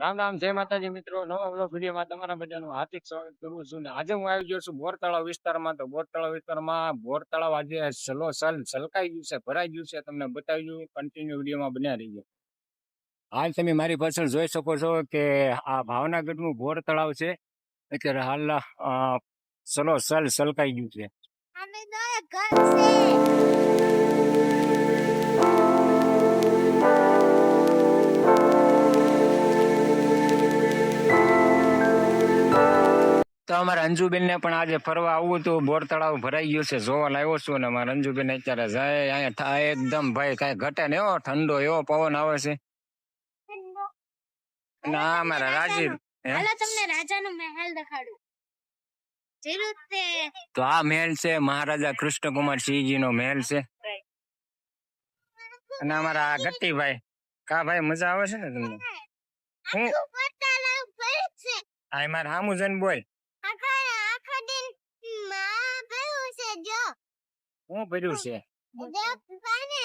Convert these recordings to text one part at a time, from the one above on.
રામ રામ જય માતાજી મિત્રો. નવા બ્લોગ વિડીયોમાં તમારા બધાનું હાર્દિક સ્વાગત કરું છું. ને આજે હું આવી ગયો છું બોર તળાવ વિસ્તારમાં. તો બોર તળાવ વિસ્તારમાં બોર તળાવ આજે સલો સલ સલકાઈ ગયું છે ભરાઈ ગયું છે. તમને બતાવી દઉં કન્ટિન્યુ વિડીયોમાં બન્યા રહીજો. હાલ તમે મારી પાછળ જોઈ શકો છો કે આ ભાવનગરનું બોર તળાવ છે. અત્યારે હાલ અ, સલો સલ સલકાઈ ગયું છે. અમે તો એક ઘર છે તો અમારા અંજુબેન ને પણ આજે ફરવા આવવું હતું. બોર તળાવ ભરાઈ ગયું છે. જોવા લાવ્યો છું ને અમારા અંજુબેન અત્યારે જાય. અહીંયા થાય એકદમ ભાઈ કઈ ઘટે ને એવો ઠંડો એવો પવન આવે છે. ના મારા રાજીવ હે? હાલો તમને રાજાનો મહેલ દેખાડું. તો આ મહેલ છે. મહારાજા કૃષ્ણકુમાર સિંહજી નો મહેલ છે. અને અમારા આ ગટ્ટીભાઈ. કા ભાઈ મજા આવે છે ને તમને? હું. આખું પતાલાવ ભર્યું છે. આ મારા હામુ જન બોય આખા આખા દિનમાં ભર્યું છે જો હું ભર્યું છે? પાણી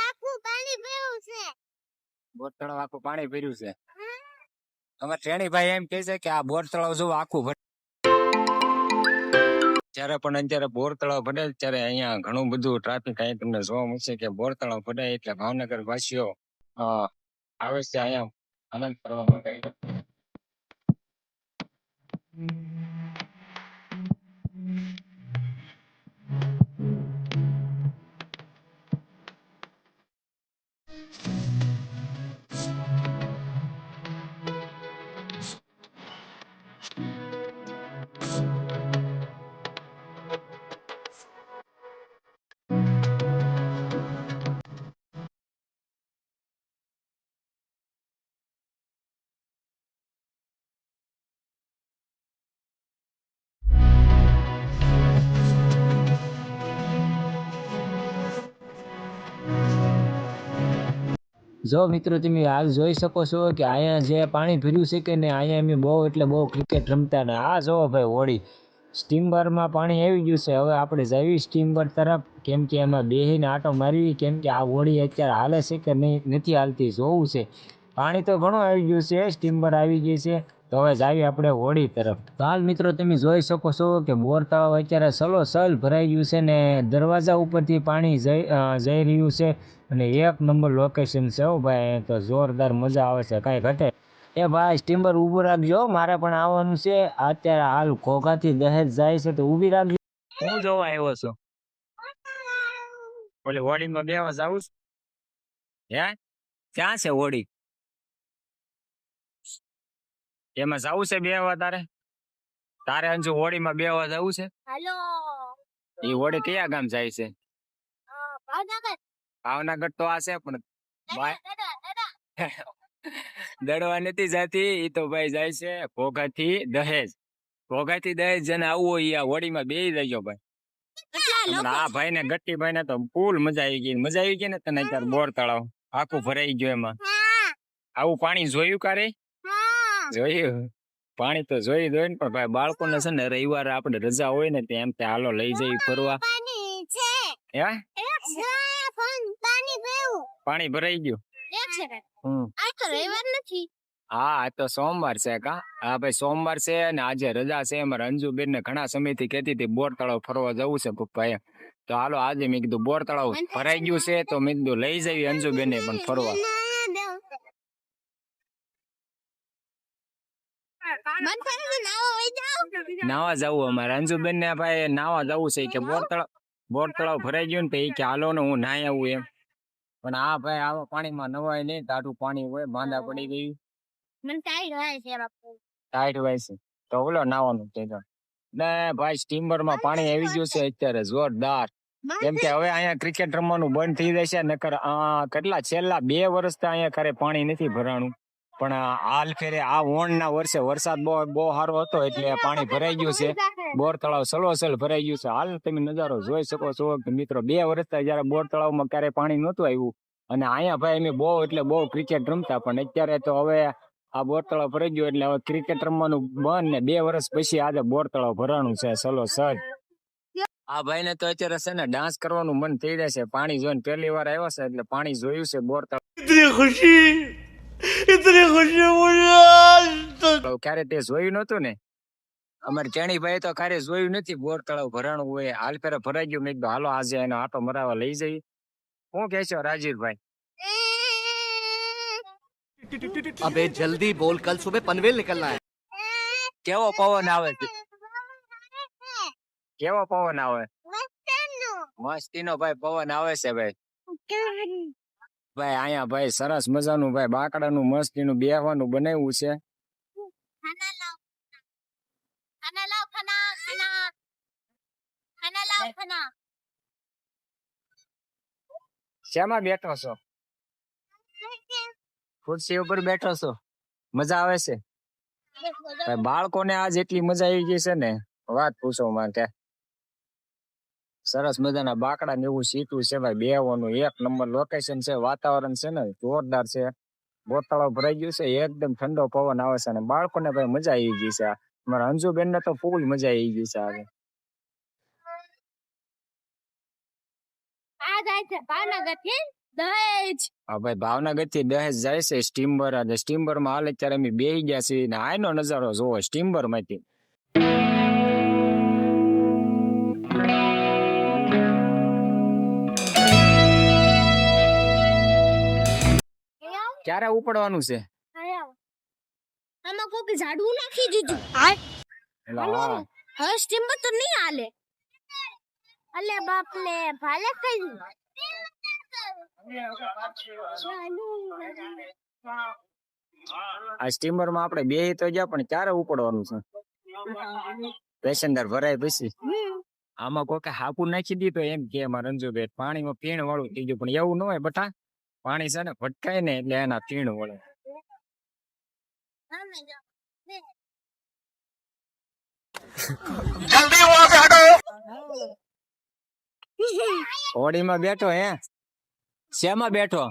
આખું પાણી ભર્યું છે. બોર તળાવ આખું પાણી ભર્યું છે? અમારા શ્રેણીભાઈ એમ કે છે કે આ બોર તળાવ જો આખું ભરે જ્યારે પણ અત્યારે બોર તળાવ ભરે ત્યારે અહીંયા ઘણું બધું ટ્રાફિક અહીંયા તમને જોવા મળશે કે બોર તળાવ ભરે એટલે ભાવનગર વાસીઓ આવે છે અહીંયા આનંદ કરવા માટે. જો મિત્રો તમે હાલ જોઈ શકો છો કે અહીંયા જે પાણી ભર્યું છે કે ને અહીંયા અમે બહુ એટલે બહુ ક્રિકેટ રમતા ને. આ જો ભાઈ, હોળી. સ્ટીમરમાં પાણી આવી ગયું છે. હવે આપણે જઈએ સ્ટીમર તરફ, કેમ કે એમાં બેહીને આંટો મારવી કેમ કે આ હોળી અત્યારે હાલે છે કે નહીં, નથી હાલતી, જોવું છે. પાણી તો ઘણું આવી ગયું છે, સ્ટીમર આવી ગઈ છે. તો હવે જાવી આપણે હોળી તરફ. તો હાલ મિત્રો તમે જોઈ શકો છો કે બોર તળાવ અત્યારે સલો સલ ભરાઈ ગયું છે ને દરવાજા ઉપરથી પાણી જઈ જઈ રહ્યું છે. અને એક નંબર લોકેશન છે હો ભાઈ, તો જોરદાર મજા આવે છે, કાંઈ ઘટે. એ ભાઈ, સ્ટીમર ઊભું રાખજો મારે પણ આવવાનું છે. અત્યારે હાલ ઘોઘાથી દહેજ જાય છે, તો ઊભી રાખજો. હું જોવા આવ્યો છું? ઓલી બે બેવા જાવું છું. હે? ક્યાં છે હોળી એમાં જવું છે બે બેવા તારે? તારે અંજુ હોળીમાં બેવા જવું છે? હાલો. એ હોળી કયા ગામ જાય છે? ભાવનગર. ભાવનગર તો આ છે પણ દડવા નથી જાતી એ તો ભાઈ જાય છે ઘોઘાથી દહેજ. ભોગાથી દહેજ જેને આવવું હોય આ હોળીમાં બે જજો ભાઈ. આ ભાઈ ને ગટ્ટી ભાઈ ને તો ફૂલ મજા આવી ગઈ. મજા આવી ગઈ ને તને અત્યારે બોર તળાવ. આખું ભરાઈ ગયું એમાં. આવું પાણી જોયું કારે? જોયું પાણી તો જોઈ જોઈ ને પણ ભાઈ બાળકોને છે ને રવિવારે આપણે રજા હોય ને તેમ તે હાલો લઈ જઈ ફરવા. પાણી ભરાઈ ગયું. હા આ તો સોમવાર છે કા. હા ભાઈ સોમવાર છે અને આજે રજા છે. અમારે અંજુબેન ને ઘણા સમયથી કેતી હતી બોર તળાવ ફરવા જવું છે પપ્પાએ તો હાલો આજે મેં કીધું બોર તળાવ ભરાઈ ગયું છે તો મેં કીધું લઈ જવી અંજુબેન પણ ફરવા. નાવા જાવ નાવા જવું અમારે અંજુબેન ને ભાઈ નાવા જવું છે કે બોર તળાવ બોર તળાવ ભરાઈ ગયું ને પછી કે હાલો ને હું નાઈ આવું એમ. પણ આ ભાઈ આવા પાણીમાં નવાય નહીં ટાઢું પાણી હોય માંદા પડી ગયું. મન ટાઈડ હોય છે ટાઈટ હોય છે. તો ઓલો નાવાનું તે. ને ભાઈ સ્ટીમરમાં પાણી આવી ગયું છે. અત્યારે જોરદાર. કેમ કે હવે અહીંયા ક્રિકેટ રમવાનું બંધ થઈ જશે નકર આ કેટલા છેલ્લા બે વર્ષથી અહીંયા ખરે પાણી નથી ભરાણું. પણ હાલ ફેરે આ ઓણ ના વર્ષે વરસાદ બહુ બહુ સારો હતો એટલે પાણી ભરાઈ ગયું છે. બોર તળાવ સલોસલ ભરાઈ ગયું છે. હાલ તમે નજારો જોઈ શકો છો મિત્રો બે વર્ષ જયારે બોર તળાવમાં ક્યારે પાણી નહોતું આવ્યું. અને અહીંયા ભાઈ અમે બહુ એટલે બહુ ક્રિકેટ રમતા પણ અત્યારે તો હવે આ બોર તળાવ ભરાઈ ગયું એટલે હવે ક્રિકેટ રમવાનું બંધ ને બે વર્ષ પછી આજે બોર તળાવ ભરાણું છે સલોસલ. આ ભાઈ ને તો અત્યારે છે ને ડાન્સ કરવાનું મન થઈ જાય છે પાણી જોઈને પહેલી વાર આવ્યો છે એટલે પાણી જોયું છે બોર તળાવ ખુશી इतनी खुशी मुझे तो अमर चणी भाई तो खारे जोयु नथी बोर तळाव भरण होय हाल पेर भरा गयो मैं हालो आज एनो आटो मरावा ले जाई हो कहसो राजीव भाई अबे जल्दी बोल कल सुबह पनवेल निकलना है केवो पवन आवे केवो पवन आवे मस्तीनो मस्तीनो भाई पवन आवे से भाई ભાઈ અહીંયા ભાઈ સરસ મજાનું ભાઈ બાકડાનું મસ્તીનું બેહવાનું બનાવ્યું છે. શેમાં બેઠો છો? ખુરશી ઉપર બેઠો છો? મજા આવે છે? બાળકોને આજ એટલી મજા આવી ગઈ છે ને? વાત પૂછો માં કે સરસ મજાના બાકડા ને એવું સીટું છે ભાઈ બેવાનું એક નંબર લોકેશન છે વાતાવરણ છે ને જોરદાર છે. બોતળો ભરાઈ ગયું છે એકદમ ઠંડો પવન આવે છે અને બાળકોને ભાઈ મજા આવી ગઈ છે. મારા અંજુબેન ને તો ફૂલ મજા આવી ગઈ છે આજે. આ ભાવનગરથી દહેજ. હા ભાઈ ભાવનગરથી દહેજ જાય છે સ્ટીમર અને સ્ટીમરમાં હાલ અત્યારે અમે બે ગયા છીએ ને આનો નજારો જોવો સ્ટીમરમાંથી ક્યારે ઉપડવાનું છે? આમાં કોક ઝાડવું નાખી દીધું. એટલે હવે સ્ટીમર તો નહીં હાલે. અલે બાપ લે ભાલે થઈ આ સ્ટીમરમાં આપણે બે તો ગયા પણ ક્યારે ઉપડવાનું છે? પેસેન્જર ભરાય પછી. આમાં કોકે હાપુ નાખી દીધો એમ કે મારા રંજુભાઈ પાણીમાં પીણ વાળું થઈ ગયું. પણ એવું ન હોય બટા પાણી છે ને ભટકાય ને એટલે એના તીણ વળે. હોડીમાં બેઠો હે? શેમાં બેઠો?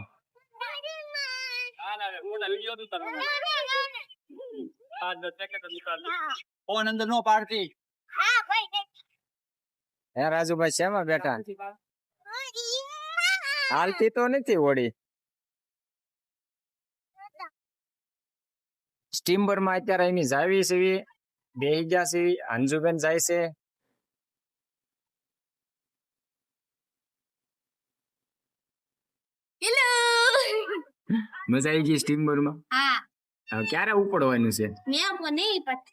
ફોન અંદર નો પાડતી. હે રાજુભાઈ શેમાં બેઠા? હાલતી તો નથી હોળી. સ્ટીમરમાં અત્યારે એની જાવી છે બે ગયા છે અંજુબેન જાય છે. મજા આવી ગઈ સ્ટીમ્બરમાં હા ક્યારે ઉપડવાનું છે? મેં પણ નહીં પત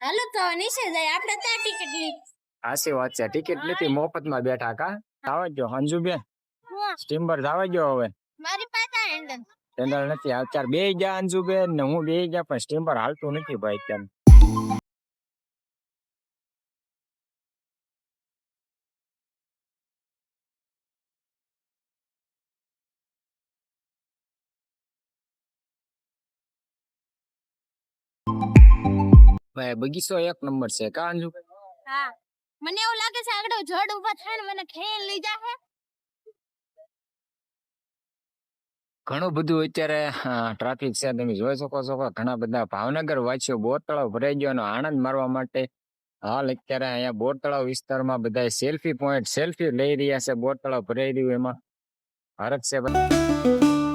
હાલો તો નીચે જાય આપણે ત્યાં ટિકિટ લઈ. હાસી વાત છે. ટિકિટ નથી મોફતમાં બેઠા કા? આવજો જો અંજુબેન. સ્ટીમર જવા ગયો હવે. મારી પાસે હેન્ડલ હેન્ડલ નથી અત્યારે બે ગયા અંજુબેન ને હું બે ગયા પણ સ્ટીમર હાલતું નથી ભાઈ અત્યારે. ભાઈ બગીચો એક નંબર છે. કાંજુ હા. મને એવું લાગે છે આગળ જડ ઊભા થાય ને મને ખેલ લઈ જાહે. ઘણું બધું અત્યારે ટ્રાફિક છે, તમે જોઈ શકો છો ઘણા બધા ભાવનગર વાસીઓ બોર તળાવ ભરાઈ ગયો આનંદ મારવા માટે હાલ અત્યારે અહીંયા બોર તળાવ વિસ્તારમાં બધા સેલ્ફી પોઈન્ટ સેલ્ફી લઈ રહ્યા છે બોર તળાવ ભરાઈ રહ્યું એમાં. ભારત છે